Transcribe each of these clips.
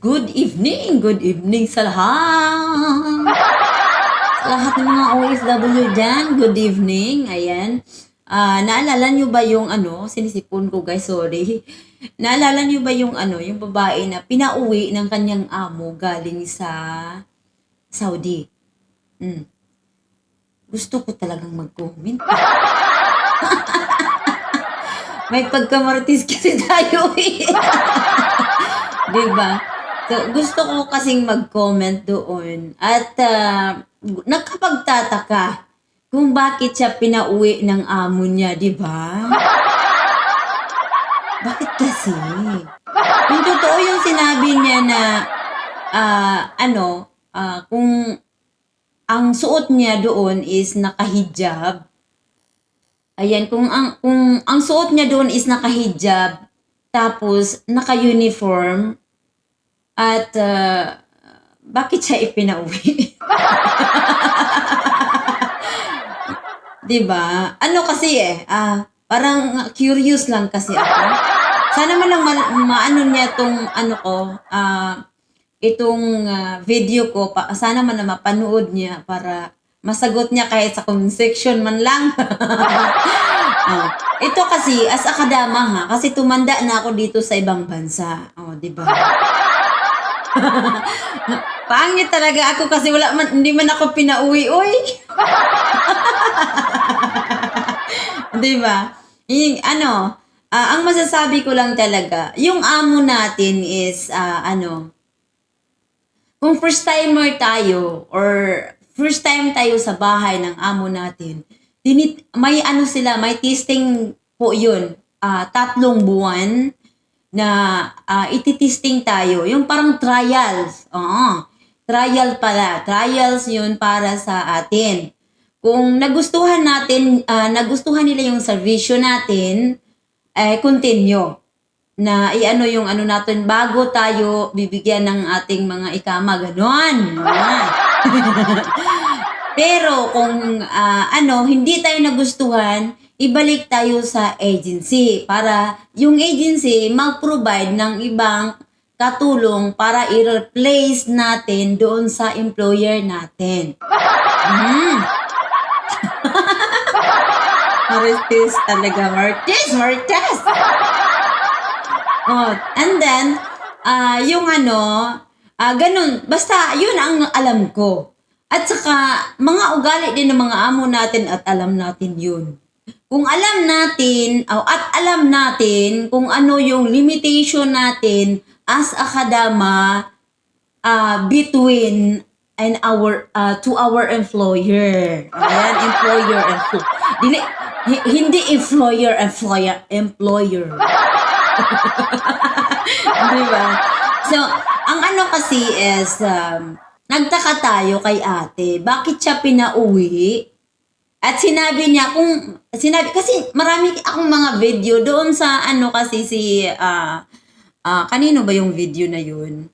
good evening, good evening sa lahat. Sa lahat ng mga OFW dyan, good evening. Ayan. Ah, naalala nyo ba yung ano, sinisipon ko guys, sorry. Naalala nyo ba yung ano, yung babae na pinauwi ng kanyang amo galing sa Saudi? Mm. Gusto ko talagang mag-comment. May pagkamartis kasi tayo eh. diba? So, gusto ko kasing mag-comment doon. At uh, nagkapagtataka kung bakit siya pinauwi ng amo niya, di ba? Bakit kasi? Yung totoo yung sinabi niya na ah, ano, ah, kung ang suot niya doon is nakahijab, Ayan, kung ang kung ang suot niya doon is nakahijab, tapos naka-uniform, at uh, bakit siya ipinauwi? 'Di ba? Ano kasi eh, ah, parang curious lang kasi ako. Sana man lang ma- maano niya tong ano ko, ah, itong ah, video ko, pa, sana man na mapanood niya para masagot niya kahit sa comment section man lang. oh. Ito kasi, as akadama ha, kasi tumanda na ako dito sa ibang bansa. Oh, di ba? Pangit talaga ako kasi wala man, hindi man ako pinauwi, uy. di ba? Yung, ano, ah, ang masasabi ko lang talaga, yung amo natin is, ah, ano, kung first timer tayo or first time tayo sa bahay ng amo natin, dinit, may ano sila, may testing po yun. Ah, tatlong buwan na ah, ititesting tayo. Yung parang trials. Oo. Trial pala. Trials yun para sa atin. Kung nagustuhan natin, ah, nagustuhan nila yung servisyo natin, eh, continue na iano yung ano natin bago tayo bibigyan ng ating mga ikama ganon. Ah. Pero kung ah, ano hindi tayo nagustuhan, ibalik tayo sa agency para yung agency mag-provide ng ibang katulong para i-replace natin doon sa employer natin. Mm. Marites talaga, Martes, Martes! Oh, and then, ah yung ano, ah ganun, basta yun ang alam ko. At saka, mga ugali din ng mga amo natin at alam natin yun. Kung alam natin, oh, at alam natin kung ano yung limitation natin as akadama ah between and our ah, to our employer. Ayan, employer employer. Dili, hi- hindi employer employer employer. Di ba? So, ang ano kasi is, um, nagtaka tayo kay ate, bakit siya pinauwi? At sinabi niya, kung, sinabi, kasi marami akong mga video doon sa ano kasi si, ah, ah, kanino ba yung video na yun?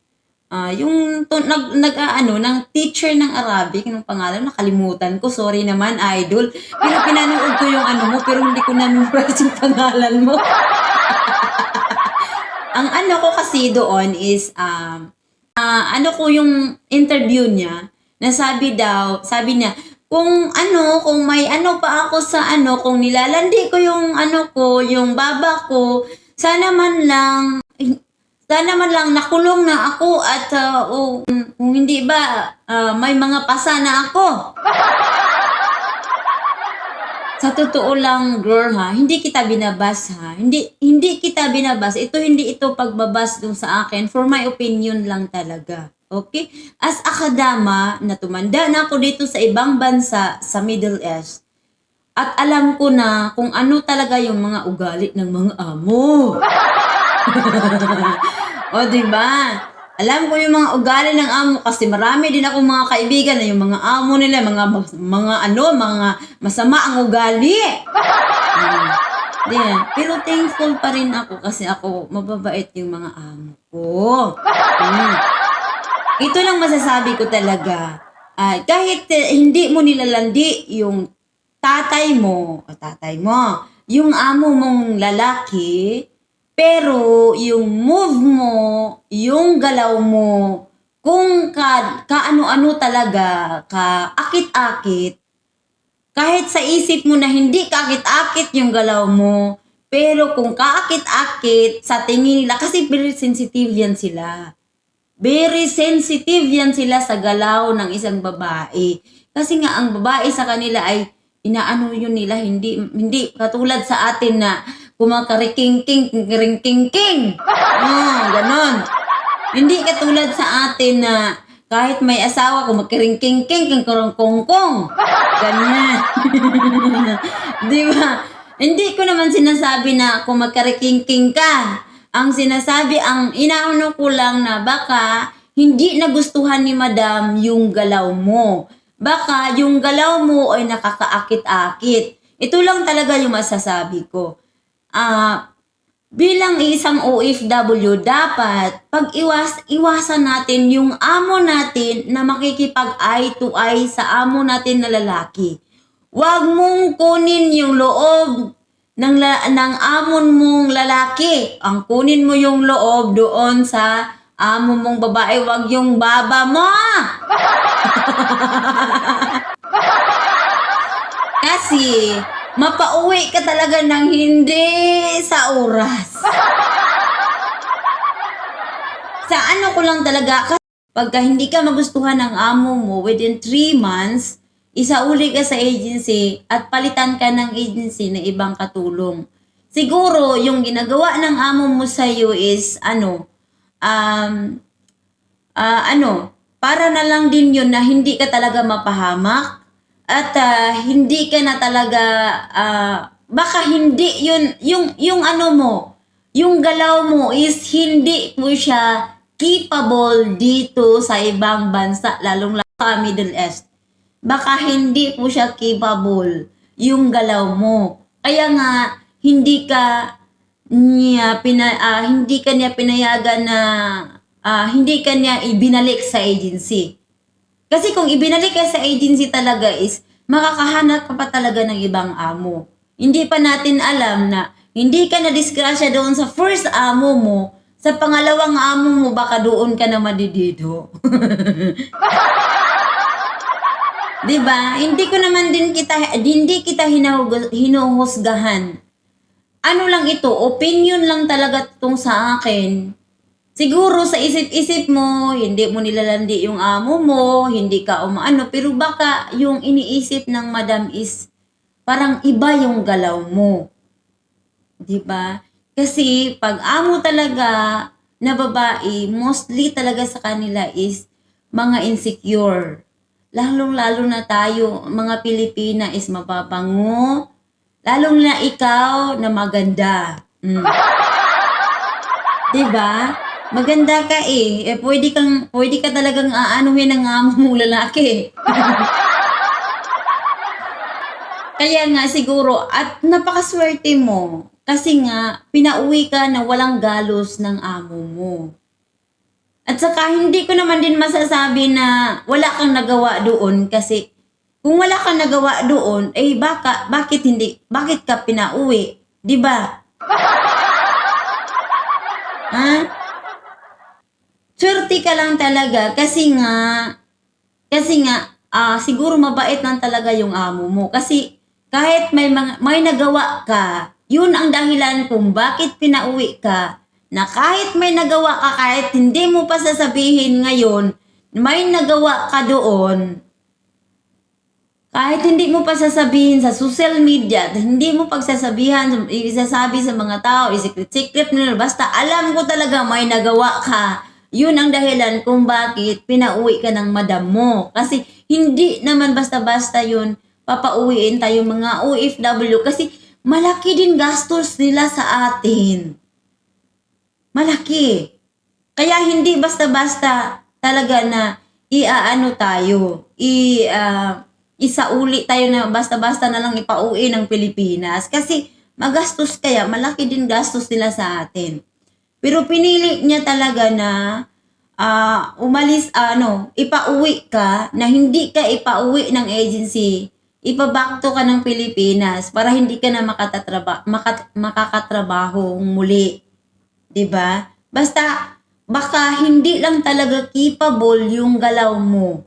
Ah, yung to, nag, nag ah, ano, ng teacher ng Arabic, ng pangalan, nakalimutan ko, sorry naman, idol. Pero pinanood ko yung ano mo, pero hindi ko na-memorize yung pangalan mo. ang ano ko kasi doon is um ah, ano ko yung interview niya na sabi daw, sabi niya, kung ano, kung may ano pa ako sa ano, kung nilalandi ko yung ano ko, yung baba ko, sana man lang, sana man lang nakulong na ako at ah, oh, kung hindi ba, ah, may mga pasa na ako. Sa totoo lang, girl ha, hindi kita binabas ha. Hindi hindi kita binabas. Ito hindi ito pagbabas dun sa akin. For my opinion lang talaga. Okay? As akadama na tumanda na ako dito sa ibang bansa sa Middle East. At alam ko na kung ano talaga yung mga ugali ng mga amo. o, di ba? Alam ko yung mga ugali ng amo kasi marami din ako mga kaibigan na yung mga amo nila, mga mga ano, mga masama ang ugali. Hmm. Din. Pero thankful pa rin ako kasi ako mababait yung mga amo ko. Hmm. Ito lang masasabi ko talaga. Ah, kahit eh, hindi mo nilalandi yung tatay mo, o tatay mo, yung amo mong lalaki, Pero yung move mo, yung galaw mo, kung ka, kaano-ano talaga, ka akit-akit, kahit sa isip mo na hindi kaakit-akit yung galaw mo, pero kung kaakit-akit sa tingin nila, kasi very sensitive yan sila. Very sensitive yan sila sa galaw ng isang babae. Kasi nga ang babae sa kanila ay inaano yun nila, hindi hindi katulad sa atin na kumakariking-king, king Ah, ganon. Hindi katulad sa atin na kahit may asawa, kumakiring-king-king. Ganyan. Di ba? Hindi ko naman sinasabi na kumakariking-king ka. Ang sinasabi, ang inaano ko lang na baka hindi nagustuhan ni madam yung galaw mo. Baka yung galaw mo ay nakakaakit-akit. Ito lang talaga yung masasabi ko. Ah, bilang isang OFW, dapat pag iwas, iwasan natin yung amo natin na makikipag eye to eye sa amo natin na lalaki. Huwag mong kunin yung loob ng, la, ng amon mong lalaki. Ang kunin mo yung loob doon sa amo mong babae, wag yung baba mo. Kasi, mapauwi ka talaga ng hindi sa oras. sa ano ko lang talaga, pagka hindi ka magustuhan ng amo mo within 3 months, isauli ka sa agency at palitan ka ng agency na ibang katulong. Siguro, yung ginagawa ng amo mo sa iyo is, ano, um, ah, ano, para na lang din yun na hindi ka talaga mapahamak at ah, hindi ka na talaga ah, baka hindi yun yung yung ano mo yung galaw mo is hindi po siya capable dito sa ibang bansa lalong lalo sa Middle East. Baka hindi po siya capable yung galaw mo. Kaya nga hindi ka niya pina, ah, hindi ka niya pinayagan na ah, hindi ka niya ibinalik sa agency kasi kung ibinalik ka sa agency talaga is, makakahanap ka pa talaga ng ibang amo. Hindi pa natin alam na hindi ka na-disgrasya doon sa first amo mo, sa pangalawang amo mo, baka doon ka na madidido. 'Di ba? Hindi ko naman din kita hindi kita hinuhusgahan. Ano lang ito, opinion lang talaga itong sa akin. Siguro sa isip-isip mo, hindi mo nilalandi yung amo mo, hindi ka umaano, pero baka yung iniisip ng madam is parang iba yung galaw mo. 'Di ba? Kasi pag amo talaga na babae, mostly talaga sa kanila is mga insecure. Lalong-lalo na tayo, mga Pilipina is mapapango. Lalong na ikaw na maganda. Mm. 'Di ba? Maganda ka eh. eh pwede kang pwede ka talagang aanuhin ng amo mong lalaki. Kaya nga siguro at napakaswerte mo kasi nga pinauwi ka na walang galos ng amo mo. At saka hindi ko naman din masasabi na wala kang nagawa doon kasi kung wala kang nagawa doon, eh baka bakit hindi bakit ka pinauwi, 'di ba? Ha? Swerte ka lang talaga kasi nga kasi nga ah, siguro mabait lang talaga yung amo mo. Kasi kahit may mga, may nagawa ka, yun ang dahilan kung bakit pinauwi ka. Na kahit may nagawa ka kahit hindi mo pa sasabihin ngayon may nagawa ka doon. Kahit hindi mo pa sasabihin sa social media, hindi mo pagsasabihan, isasabi sa mga tao, secret-secret nila, basta alam ko talaga may nagawa ka. Yun ang dahilan kung bakit pinauwi ka ng madam mo. Kasi hindi naman basta-basta yun papauwiin tayo mga OFW kasi malaki din gastos nila sa atin. Malaki. Kaya hindi basta-basta talaga na iaano tayo, i ah, isauli tayo na basta-basta na lang ipauwi ng Pilipinas kasi magastos kaya malaki din gastos nila sa atin. Pero pinili niya talaga na ah, umalis ano, ipauwi ka na hindi ka ipauwi ng agency, ipabakto ka ng Pilipinas para hindi ka na makatatraba, makat, makakatrabaho muli. 'Di ba? Basta baka hindi lang talaga capable yung galaw mo.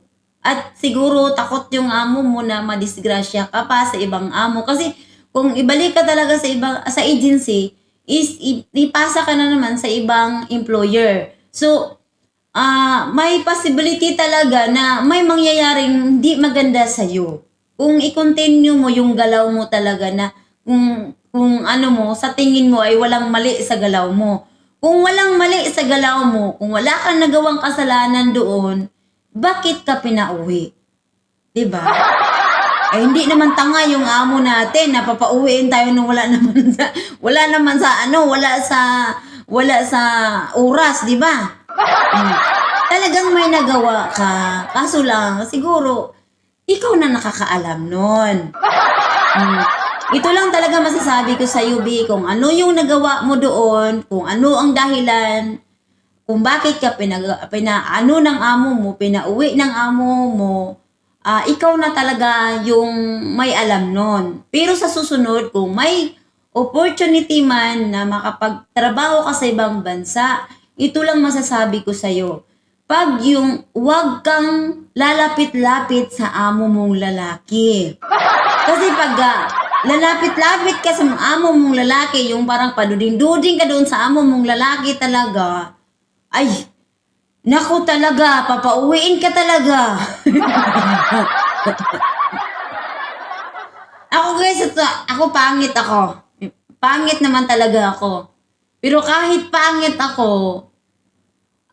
At siguro takot yung amo mo na madisgrasya ka pa sa ibang amo kasi kung ibalik ka talaga sa ibang sa agency is ipasa ka na naman sa ibang employer. So ah may possibility talaga na may mangyayaring hindi maganda sa iyo. Kung i-continue mo yung galaw mo talaga na kung kung ano mo sa tingin mo ay walang mali sa galaw mo. Kung walang mali sa galaw mo, kung wala kang nagawang kasalanan doon, bakit ka pinauwi? 'Di ba? Ay hindi naman tanga yung amo natin na papauwiin tayo nung wala naman sa wala naman sa ano, wala sa wala sa oras, 'di ba? Hmm. Talagang may nagawa ka. Kaso lang, siguro, ikaw na nakakaalam nun. Hmm. Ito lang talaga masasabi ko sa UB kung ano yung nagawa mo doon, kung ano ang dahilan, kung bakit ka pinag, pinaano ng amo mo, pinauwi ng amo mo, ah, ikaw na talaga yung may alam nun. Pero sa susunod, kung may opportunity man na makapagtrabaho ka sa ibang bansa, ito lang masasabi ko sa'yo. Pag yung wag kang lalapit-lapit sa amo mong lalaki. Kasi pag ah, lalapit-lapit ka sa amo mong lalaki, yung parang paduding-duding ka doon sa amo mong lalaki talaga, ay, naku talaga, papauwiin ka talaga. ako guys, ito, ako pangit ako. Pangit naman talaga ako. Pero kahit pangit ako,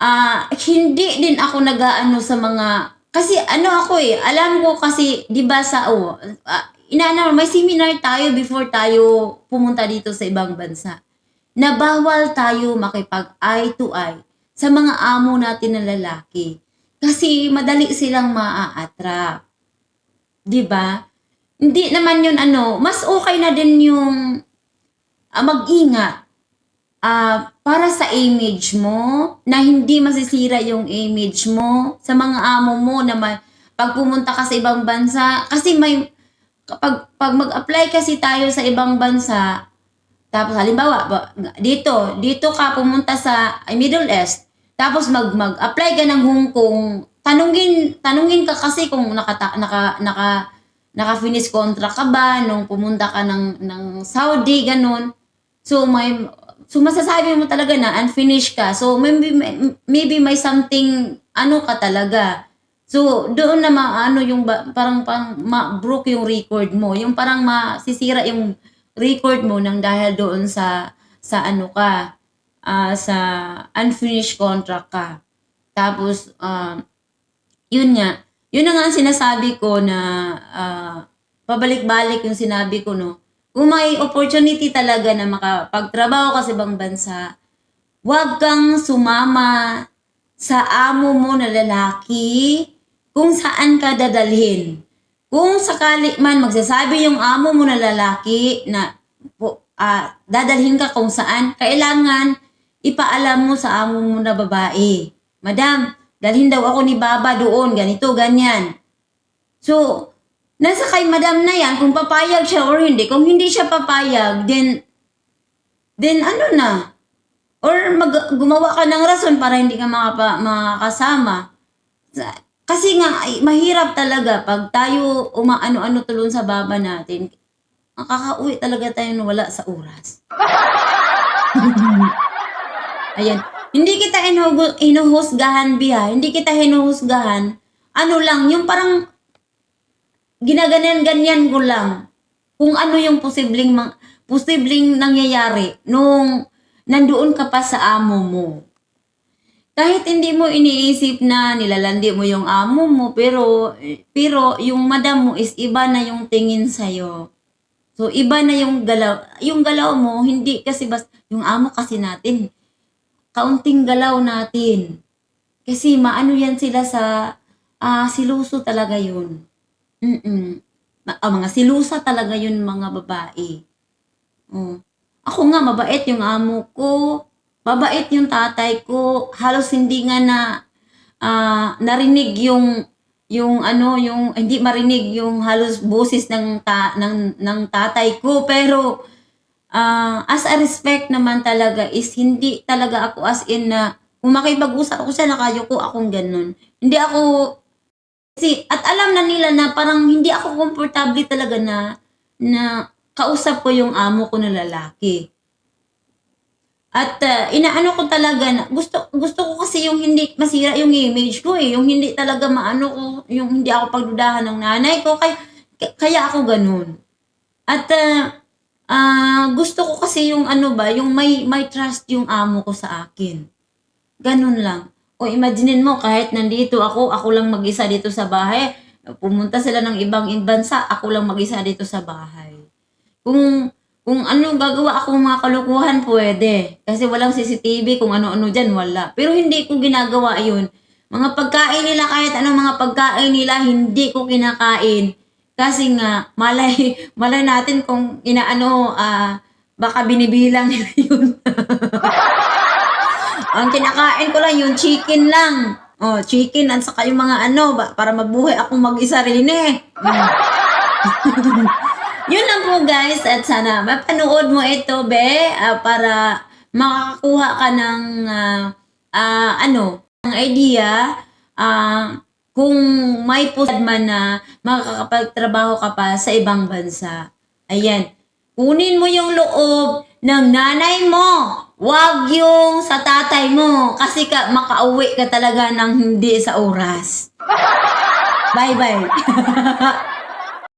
ah hindi din ako nagaano sa mga kasi ano ako eh, alam ko kasi 'di ba sa oh, ah, inaano may seminar tayo before tayo pumunta dito sa ibang bansa. Na bawal tayo makipag eye to eye sa mga amo natin na lalaki. Kasi madali silang maa-attract. 'Di ba? Hindi naman 'yun ano, mas okay na din yung ah, mag-ingat ah para sa image mo, na hindi masisira yung image mo sa mga amo mo na may, pag pumunta ka sa ibang bansa, kasi may, kapag pag mag-apply kasi tayo sa ibang bansa, tapos halimbawa, ba- dito, dito ka pumunta sa Middle East, tapos mag mag-apply ka ng Hong Kong, tanungin tanungin ka kasi kung nakata, naka naka naka-finish contract ka ba nung pumunta ka ng ng Saudi ganun. So may so masasabi mo talaga na unfinished ka. So maybe maybe may something ano ka talaga. So doon na maano yung parang parang ma-broke yung record mo. Yung parang masisira yung record mo nang dahil doon sa sa ano ka ah, sa unfinished contract ka. Tapos um yun nga, yun na nga ang sinasabi ko na ah, pabalik-balik yung sinabi ko no. Kung may opportunity talaga na makapagtrabaho ka sa ibang bansa, huwag kang sumama sa amo mo na lalaki kung saan ka dadalhin. Kung sakali man magsasabi yung amo mo na lalaki na ah, dadalhin ka kung saan, kailangan ipaalam mo sa amo mo na babae. Madam, dalhin daw ako ni Baba doon, ganito, ganyan. So, nasa kay madam na yan kung papayag siya or hindi. Kung hindi siya papayag, then, then ano na? Or mag, gumawa ka ng rason para hindi ka makapa, makakasama. Kasi nga, ay, mahirap talaga pag tayo umaano-ano tulon sa baba natin. Makakauwi talaga tayo na wala sa oras. Ayan. Hindi kita inuhu- inuhusgahan, Biha. Hindi kita hinuhusgahan. Ano lang, yung parang ginaganyan-ganyan ko lang kung ano yung posibleng posibleng nangyayari nung nandoon ka pa sa amo mo. Kahit hindi mo iniisip na nilalandi mo yung amo mo, pero, pero yung madam mo is iba na yung tingin sa'yo. So, iba na yung galaw. Yung galaw mo, hindi kasi bas, yung amo kasi natin, kaunting galaw natin. Kasi maano yan sila sa, ah, siluso talaga yun. Mm Ma- ah, mga silusa talaga yun mga babae. Oh. Ako nga, mabait yung amo ko. Mabait yung tatay ko. Halos hindi nga na ah, narinig yung yung ano yung hindi marinig yung halos boses ng ta, ng ng tatay ko pero ah, as a respect naman talaga is hindi talaga ako as in na kung makipag-usap ako siya, nakayuko akong ganun. Hindi ako, kasi, at alam na nila na parang hindi ako komportable talaga na, na kausap ko yung amo ko na lalaki. At ah, inaano ko talaga na gusto gusto ko kasi yung hindi masira yung image ko eh, yung hindi talaga maano ko, yung hindi ako pagdudahan ng nanay ko kaya kaya ako ganun. At ah, ah, gusto ko kasi yung ano ba, yung may may trust yung amo ko sa akin. Ganun lang. O imaginein mo kahit nandito ako, ako lang mag-isa dito sa bahay, pumunta sila ng ibang bansa, ako lang mag-isa dito sa bahay. Kung kung ano gagawa ako mga kalukuhan, pwede. Kasi walang CCTV, kung ano-ano dyan, wala. Pero hindi ko ginagawa yun. Mga pagkain nila, kahit anong mga pagkain nila, hindi ko kinakain. Kasi nga, malay, malay natin kung inaano, ah, baka binibilang nila yun. Ang kinakain ko lang yung chicken lang. Oh, chicken at saka yung mga ano, ba, para mabuhay akong mag-isa rin eh. Mm. Yun lang po guys at sana mapanood mo ito be ah, para makakakuha ka ng ah, ah, ano, ng idea ah, kung may pusad man na makakapagtrabaho ka pa sa ibang bansa. Ayan. Kunin mo yung loob ng nanay mo. Huwag yung sa tatay mo. Kasi ka, makauwi ka talaga ng hindi sa oras. Bye-bye.